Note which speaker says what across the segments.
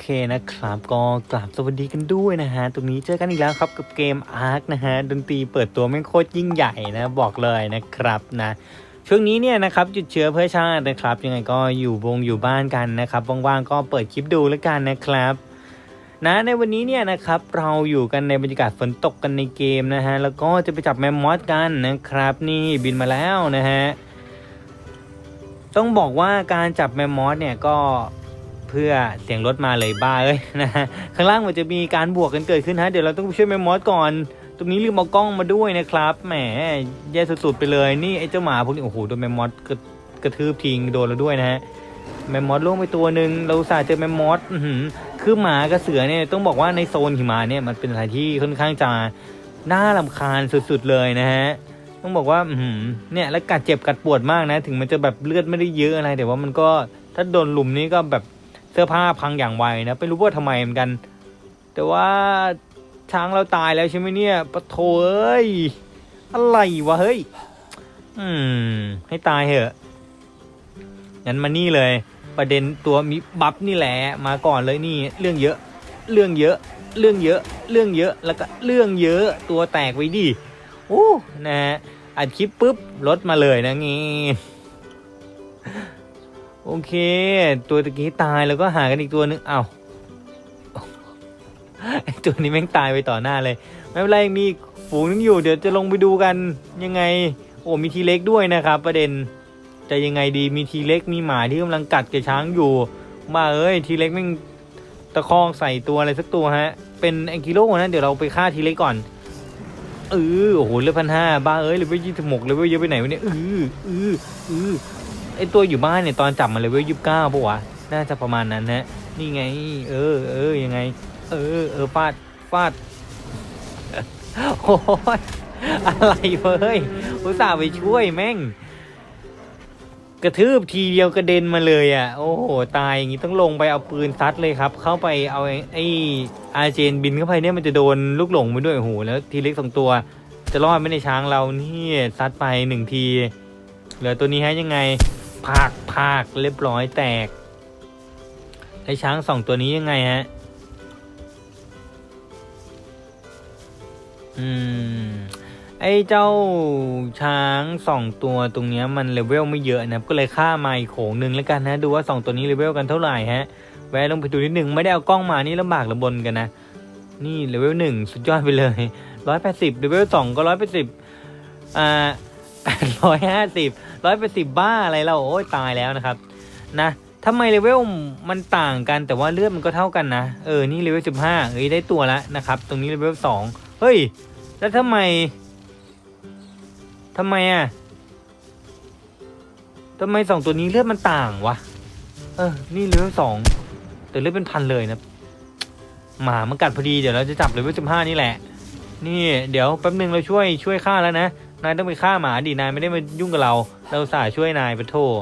Speaker 1: เคนะครับก็กราบสวัสดีกันด้วยนะฮะ ตรงนี้เจอกันอีกแล้วครับกับเกม Ark นะฮะ ดนตรีเปิดตัวไม่โคตรยิ่งใหญ่นะบอกเลยนะครับนะช่วงนี้เนี่ยนะครับหยุดเชื้อเพื่อชาตินะครับ ยังไงก็อยู่วงอยู่บ้านกันนะครับว่างๆก็เปิดคลิปดูแล้วกันนะครับนะในวันนี้เนี่ยนะครับเราอยู่กันในบรรยากาศฝนตกกันในเกมนะฮะแล้วก็จะไปจับแมมมอสกันนะครับ นี่บินมาแล้วนะฮะต้องบอกว่าการจับแมมมอสเนี่ยก็ พื่อเสียงรถมาเลยบ้าเอ้ยนะฮะข้างล่างมันจะมีการบวกกันเกิดขึ้นฮะเดี๋ยวเราต้องไปช่วยแมมมอสก่อน ตรงนี้ลืมเอากล้องมาด้วยนะครับแหมแย่สุดๆไปเลยนี่ไอ้เจ้าหมาพวกนี้โอ้โหโดนแมมมอสกระกระทืบทิ้งโดนแล้วด้วยนะฮะแมมมอสล่วงไปตัวหนึ่งเราสาเจอแมมมอสคือหมากับเสือเนี่ยต้องบอกว่าในโซนหิมะเนี่ยมันเป็นอะไรที่ค่อนข้างจะน่าลำคาญสุดๆเลยนะฮะต้องบอกว่าอืเนี่ยแล้วกัดเจ็บกัดปวดมากนะ ถึงมันจะแบบเลือดไม่ได้เยอะอะไรแต่ว่ามันก็ถ้าโดนหลุมนี้ก็แบบ สื้อผ้าพังอย่างไวนะไม่รู้ว่าทำไมเหมือนกัน แต่ว่าช้างเราตายแล้วใช่ไหมเนี่ยปะโถเอ้ยอะไรวะเฮ้ย อืม ให้ตายเหอะงั้นมานี่เลย ประเด็นตัวมีบัฟนี่แหละมาก่อนเลยนี่เรื่องเยอะ เรื่องเยอะ เรื่องเยอะ เรื่องเยอะแล้วก็เรื่องเยอะตัวแตกไว้ดิโอ้นะฮะอัดคลิปปุ๊บรถมาเลยนะงี้ โอเค ตัวตะกี้ตายแล้วก็หากันอีกตัวนึงเอา้าตัวนี้แม่งตายไปต่อหน้าเลย ไม่เป็นไรยังมีฝูงนึงอยู่ เดี๋ยวจะลงไปดูกันยังไง โอ้มีทีเล็กด้วยนะครับ ประเด็นจะยังไงดีมีทีเล็กมีหมาที่กำลังกัดกับช้างอยู่ มาเอ้ยทีเล็กแม่งตะคองใส่ตัวอะไรสักตัวฮะ เป็นแองกิโลนะเดี๋ยวเราไปฆ่าทีเล็กก่อนเออโอ้โหเลือพันห้าบ้าเอ้ยเลเวลยี่สิบหกเลเวลเยอะไปไหนวะเนี่ยเออเออเออ ไอตัวอยู่บ้านเนี่ยตอนจับมันเลเวลยี่สิบเก้าปะวะ น่าจะประมาณนั้นนะนี่ไง เออเออยังไง เออเออฟาดฟาด โอ้ยอะไรเว้ยอุตส่าห์ไปช่วยแม่ง กระทืบทีเดียวกระเด็นมาเลยอะ โอ้โห ตายอย่างนี้ต้องลงไปเอาปืนซัดเลยครับ เข้าไปเอาไอ้ไอ้อาเจนบินเข้าไปเนี่ยมันจะโดนลูกหลงไปด้วยโอ้โหแล้วทีเล็กสองตัว จะรอดไม่ในช้างเรานี่ซัดไปหนึ่งที เหลือตัวนี้ฮะยังไง พากพากเรียบร้อยแตกไอช้างสองตัวนี้ยังไงฮะ อืม ไอเจ้าช้างสองตัวตรงเนี้ยมันเลเวลไม่เยอะนะก็เลยฆ่ามาอีกโขงหนึ่งแล้วกันนะดูว่าสองตัวนี้เลเวลกันเท่าไหร่ฮะ แวะลงไปดูนิดหนึ่งไม่ได้เอากล้องมานี่ลำบากลำบนกันนะ นี่เลเวลหนึ่งสุดยอดไปเลยร้อยแปดสิบเลเวลสองก็ร้อยแปดสิบอ่าแปดร้อยห้าสิบ ร้อยแปดสิบบ้าอะไรเราโอ้ยตายแล้วนะครับ นะทำไมเลเวลมันต่างกันแต่ว่าเลือดมันก็เท่ากันนะ เออ นี่เลเวลสิบห้าเฮ้ยได้ตัวแล้วนะครับ ตรงนี้เลเวลสองเฮ้ย แล้วทำไมทำไมอะทำไมสองตัวนี้เลือดมันต่างวะ เออ นี่เลเวลสองแต่เลือดเป็นพันเลยนะ หมามันกัดพอดีเดี๋ยวเราจะจับเลเวลสิบห้านี่แหละ นี่ เดี๋ยวแป๊บนึงเราช่วยช่วยฆ่าแล้วนะ นายต้องไปฆ่าหมาดินายไม่ได้มายุ่งกับเรา เราสายช่วยนายไปโทษ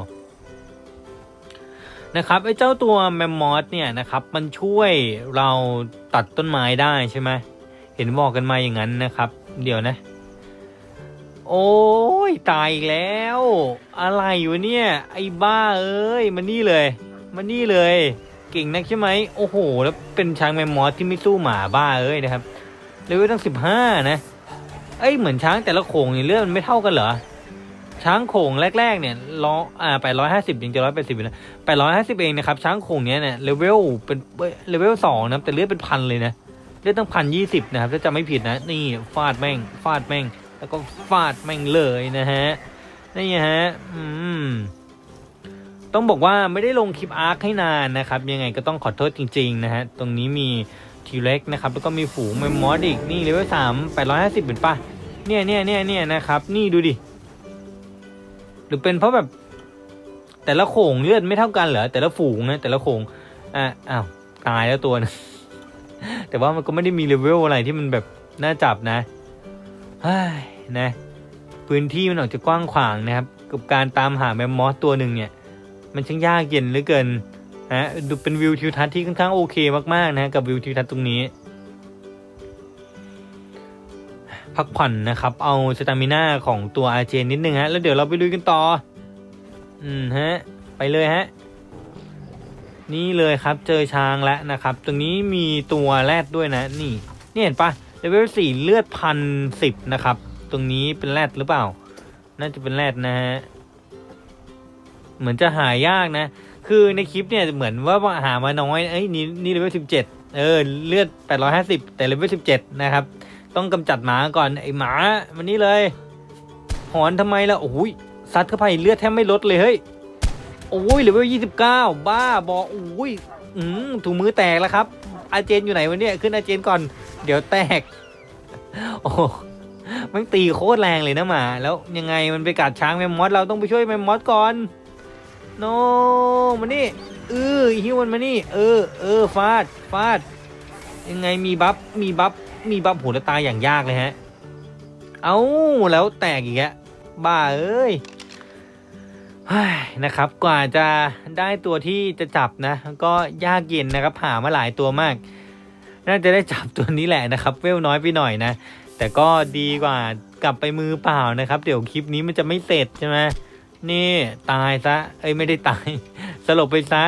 Speaker 1: นะครับไอ้เจ้าตัวแมมมอสเนี่ยนะครับ มันช่วยเราตัดต้นไม้ได้ใช่ไหมเห็นบอกกันมาอย่างนั้นนะครับ เดี๋ยวนะ โอ้ยตายอีกแล้ว อะไรวะเนี่ย ไอ้บ้าเอ้ยมันนี่เลยมันนี่เลย เก่งนักใช่ไหมโอ้โห แล้วเป็นช้างแมมมอสที่ไม่สู้หมาบ้าเอ้ยนะครับเลเวลตั้งสิบห้านะ อ้ยเหมือนช้างแต่ละโขงเนี่ยเลือดมันไม่เท่ากันเหรอช้างโขงแรก ๆ เนี่ยร้ออ่าแปดร้อยห้าสิบถึงจะร้อยแปดสิบนะแปดร้อยห้าสิบเองนะครับช้างโขงเนี้ยเนี่ยเลเวลเป็นเลเวลสองนะแต่เลือดเป็นพันเลยนะเลือดตั้งพันยี่สิบนะครับถ้าจำไม่ผิดนะนี่ฟาดแม่งฟาดแม่ง แล้วก็ฟาดแม่งเลยนะฮะนี่ฮะอืมต้องบอกว่าไม่ได้ลงคลิปอาร์คให้นานนะครับ ยังไงก็ต้องขอโทษจริง ๆ นะฮะตรงนี้มีทีเล็กนะครับแล้วก็มีฝูงเมมมอสอีกนี่เลเวลสามแปดร้อยห้าสิบเป็นปะ เนี่ยเนี่ยเนี่ยเนี่ยนะครับ นี่ดูดิ หรือเป็นเพราะแบบ แต่ละโขงเลือดไม่เท่ากันเหรอแต่ละฝูงนะแต่ละโขงอะอ้าวตายแล้วตัวนึงแต่ว่ามันก็ไม่ได้มีเลเวลอะไรที่มันแบบน่าจับนะเฮ้ยนะ พื้นที่มันออกจะกว้างขวางนะครับ กับการตามหาแมมมอสตัวหนึ่งเนี่ย มันช่างยากเย็นเหลือเกินนะดูเป็นวิวทิวทัศน์ที่ค่อนข้างโอเคมากๆนะกับวิวทิวทัศน์ตรงนี้ พักผ่อนนะครับ เอาสตามิน่าของตัวอาเจนนิดนึงฮะ แล้วเดี๋ยวเราไปลุยกันต่อ อืมฮะ ไปเลยฮะ นี่เลยครับ เจอช้างแล้วนะครับ ตรงนี้มีตัวแรดด้วยนะ นี่ นี่เห็นปะเลเวลสี่เลือดพันสิบนะครับ ตรงนี้เป็นแรดหรือเปล่า น่าจะเป็นแรดนะฮะ เหมือนจะหายากนะ คือในคลิปเนี่ยเหมือนว่าหามาน้อย เอ้ยนี่นี่เลเวลสิบเจ็ดเออ เลือดแปดร้อยห้าสิบแต่เลเวลสิบเจ็ดนะครับ ต้องกำจัดหมาก่อนไอหมามันนี่เลย หอนทำไมล่ะโอ้ยซัดเข้าไปเลือดแทบไม่ลดเลยเฮ้ยโอ้ยเหลือยี่สิบเก้าบ้าบอโอ้ยอืมถุงมือแตกแล้วครับ อาเจนอยู่ไหนวะเนี่ยขึ้นอาเจนก่อน เดี๋ยวแตก โอ้มันตีโคตรแรงเลยนะหมา แล้วยังไงมันไปกัดช้างแมมมอสเราต้องไปช่วยแมมมอสก่อนโนมานี่เออฮิวมันมานี่ เออ เออฟาดฟาดยังไงมีบัฟมีบัฟ มีบัฟหูแล้วตายอย่างยากเลยฮะ เอาแล้วแตกอีกแล้วบ้าเอ้ยนะครับ กว่าจะได้ตัวที่จะจับนะ ก็ยากเย็นนะครับหามาหลายตัวมาก น่าจะได้จับตัวนี้แหละนะครับเวลน้อยไปหน่อยนะ แต่ก็ดีกว่ากลับไปมือเปล่านะครับ เดี๋ยวคลิปนี้มันจะไม่เสร็จใช่ไหมนี่ตายซะ เอ้ยไม่ได้ตาย สลบไปซะ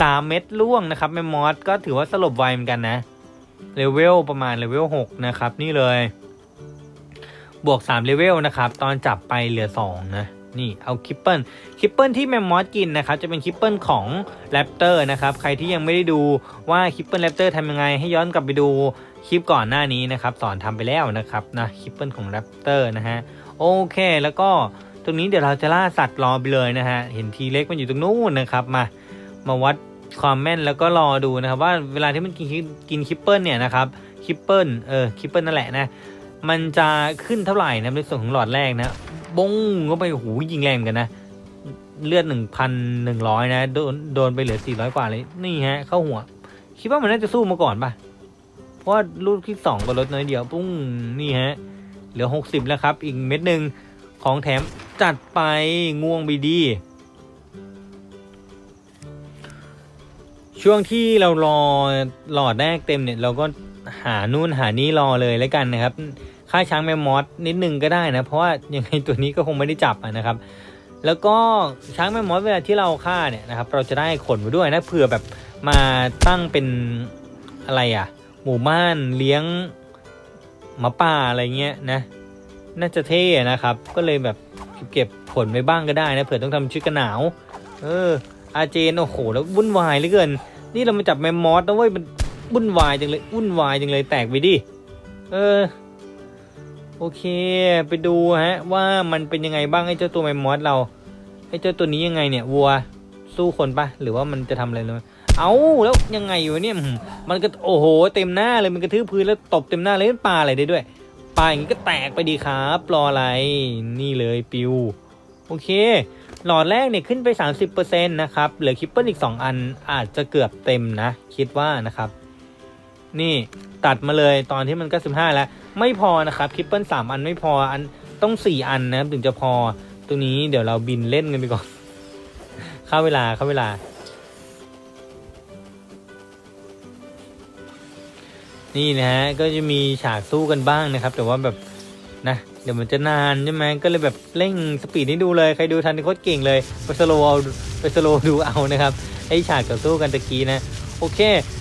Speaker 1: สามเม็ดล่วงนะครับแมมมอสก็ถือว่าสลบไวเหมือนกันนะ เลเวลประมาณเลเวล6นะครับ นี่เลย บวก3เลเวลนะครับ ตอนจับไปเหลือ2นะนี่เอาคิปเปิลคิปเปิลที่แมมมอสกินนะครับจะเป็นคิปเปิลของแรปเตอร์นะครับใครที่ยังไม่ได้ดูว่าคิปเปิลแรปเตอร์ทำยังไงให้ย้อนกลับไปดูคลิปก่อนหน้านี้นะครับสอนทำไปแล้วนะครับนะคิปเปิลของแรปเตอร์นะฮะโอเคแล้วก็ตรงนี้เดี๋ยวเราจะล่าสัตว์รอไปเลยนะฮะเห็นทีเล็กมันอยู่ตรงนู้นนะครับมามาวัด ความแม่นแล้วก็รอดูนะครับว่าเวลาที่มันกินกินคิปเปิลเนี่ยนะครับคิปเปิลเออคิปเปิลนั่นแหละนะมันจะขึ้นเท่าไหร่นะในส่วนของหลอดแรกนะบงก็ไปหูยิงแรงกันนะเลือดหนึ่งพันหนึ่งร้อยนะโดนโดนไปเหลือสี่ร้อยกว่าเลยนี่ฮะเข้าหัว คิดว่ามันน่าจะสู้มาก่อนปะเพราะว่าลูกที่สองก็ลดน้อยเดียวปุ้งนี่ฮะเหลือหกสิบแล้วครับ อีกเม็ดหนึ่งของแถมจัดไปง่วงบีดี ช่วงที่เรารอหลอดแรกเต็มเนี่ย เราก็หานู่นหานี่รอเลยแล้วกันนะครับ ค่าช้างแมมมอสนิดนึงก็ได้นะ เพราะว่ายังไงตัวนี้ก็คงไม่ได้จับนะครับ แล้วก็ช้างแมมมอสเวลาที่เราฆ่าเนี่ยนะครับ เราจะได้ขนมาด้วยนะเผื่อแบบมาตั้งเป็นอะไรอะหมู่บ้านเลี้ยงหมาป่าอะไรเงี้ยนะ น่าจะเท่นะครับ ก็เลยแบบเก็บผลไว้บ้างก็ได้นะเผื่อต้องทำชุดกันหนาว เอออาเจนโอ้โห แล้ววุ่นวายเหลือเกิน นี่เรามาจับแมมมอสนะเว้ยมันวุ่นวายจังเลยวุ่นวายจังเลยแตกไปดิเออโอเค ไปดูฮะ ว่ามันเป็นยังไงบ้างไอ้เจ้าตัวแมมมอสเราไอ้เจ้าตัวนี้ยังไงเนี่ยวัวสู้คนปะหรือว่ามันจะทำอะไรเลยเอาแล้วยังไงอยู่เนี่ยมันก็โอ้โห เต็มหน้าเลยมันกระทืบพื้นแล้วตบเต็มหน้าเลยมันปลาอะไรได้ด้วยปลาอย่างนี้ก็แตกไปดีครับรออะไร นี่เลยปิว โอเค หลอดแรกเนี่ยขึ้นไป 30%นะครับ เหลือคิปเปิลอีก 2 อันอาจจะเกือบเต็มนะ คิดว่านะครับ นี่ตัดมาเลยตอนที่มันก็ 15 แล้ว ไม่พอนะครับคิปเปิล3 อันไม่พออันต้อง 4 อันนะครับ ถึงจะพอตรงนี้เดี๋ยวเราบินเล่นกันไปก่อนเข้าเวลาเข้าเวลา นี่นะฮะก็จะมีฉากสู้กันบ้างนะครับ แต่ว่าแบบนะ เดี๋ยวมันจะนานใช่ไหมก็เลยแบบเร่งสปีดให้ดูเลย ใครดูทันโคตรเก่งเลยไปสโลว์เอาไปสโลว์ดูเอานะครับไอฉากต่อสู้กันตะกี้นะโอเค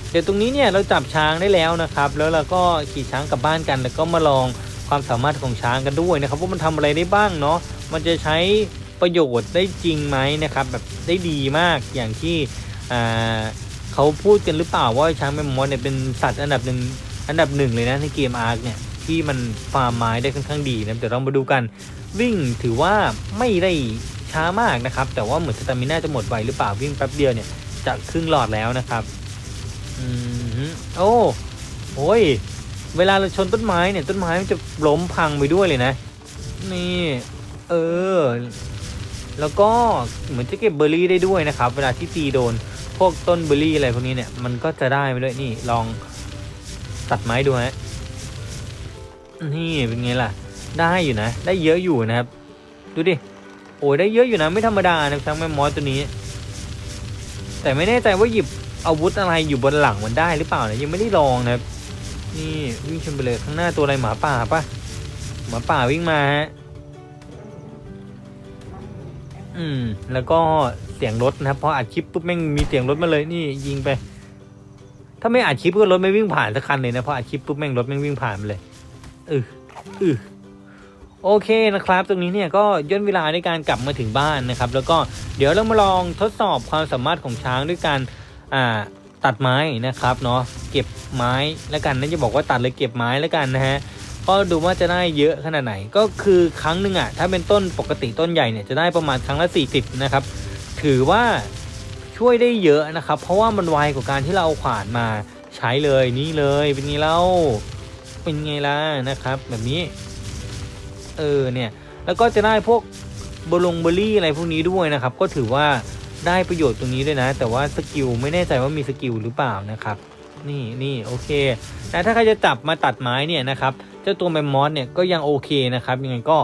Speaker 1: เดี๋ยวตรงนี้เนี่ยเราจับช้างได้แล้วนะครับ แล้วเราก็ขี่ช้างกลับบ้านกัน แล้วก็มาลองความสามารถของช้างกันด้วยนะครับว่ามันทำอะไรได้บ้างเนาะมันจะใช้ประโยชน์ได้จริงไหมนะครับแบบได้ดีมากอย่างที่เขาพูดกันหรือเปล่าว่าช้างแมมมอสเนี่ยเป็นสัตว์อันดับหนึ่งอันดับหนึ่งเลยนะในเกมอาร์คเนี่ย ที่มันฟาร์มไม้ได้ค่อนข้างดีนะเดี๋ยวเรามาดูกัน วิ่งถือว่าไม่ได้ช้ามากนะครับ แต่ว่าเหมือนสตามิน่าจะหมดไวหรือเปล่าวิ่งแป๊บเดียวเนี่ยจะครึ่งหลอดแล้วนะครับอืมฮึโอ้โอ้ยเวลาเราชนต้นไม้เนี่ยต้นไม้มันจะล้มพังไปด้วยเลยนะ นี่ เออ แล้วก็เหมือนจะเก็บเบอร์รี่ได้ด้วยนะครับ เวลาที่ตีโดนพวกต้นเบอร์รี่อะไรพวกนี้เนี่ยมันก็จะได้ไปด้วยนี่ลองตัดไม้ดูฮะ นี่เป็นไงล่ะ ได้อยู่นะ ได้เยอะอยู่นะครับ ดูดิ โอ้ยได้เยอะอยู่นะ ไม่ธรรมดานะช้างแมมมอสตัวนี้ แต่ไม่แน่ใจว่าหยิบอาวุธอะไรอยู่บนหลังมันได้หรือเปล่านะยังไม่ได้ลองนะครับ นี่วิ่งชนไปเลยข้างหน้าตัวอะไรหมาป่าปะหมาป่าวิ่งมาฮะอืม แล้วก็เสียงรถนะครับพออัดคลิปปุ๊บแม่งมีเสียงรถมาเลยนี่ยิงไป ถ้าไม่อัดคลิปก็รถไม่วิ่งผ่านสักคันเลยนะพออัดคลิปปุ๊บแม่งรถแม่งวิ่งผ่านไปเลย อืออือโอเคนะครับ ตรงนี้เนี่ยก็ย่นเวลาในการกลับมาถึงบ้านนะครับ แล้วก็เดี๋ยวเรามาลองทดสอบความสามารถของช้างด้วยการอ่าตัดไม้นะครับเนาะเก็บไม้แล้วกันนั่นจะบอกว่าตัดเลยเก็บไม้แล้วกันนะฮะก็ดูว่าจะได้เยอะขนาดไหนก็คือครั้งหนึ่งอะถ้าเป็นต้นปกติต้นใหญ่เนี่ยจะได้ประมาณครั้งละ 40 นะครับ ถือว่าช่วยได้เยอะนะครับ เพราะว่ามันไวกว่าการที่เราเอาขวานมาใช้เลยนี่เลยเป็นไงเล่า เป็นไงล่ะนะครับ แบบนี้ เออเนี่ย แล้วก็จะได้พวกบลงเบอร์รี่อะไรพวกนี้ด้วยนะครับ ก็ถือว่าได้ประโยชน์ตรงนี้ด้วยนะ แต่ว่าสกิลไม่แน่ใจว่ามีสกิลหรือเปล่านะครับ นี่นี่โอเคแต่ถ้าใครจะจับมาตัดไม้เนี่ยนะครับเจ้าตัวแมมมอสเนี่ยก็ยังโอเคนะครับ ยังไงก็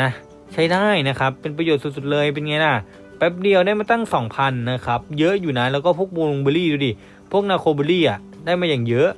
Speaker 1: นะใช้ได้นะครับ เป็นประโยชน์สุดๆเลยเป็นไงล่ะแป๊บเดียวได้มาตั้ง 2,000 นะครับ เยอะอยู่นะ แล้วก็พวกบูลงเบอร์รี่ดูดิ พวกนาโคเบอร์รี่อะ ได้มาอย่างเยอะ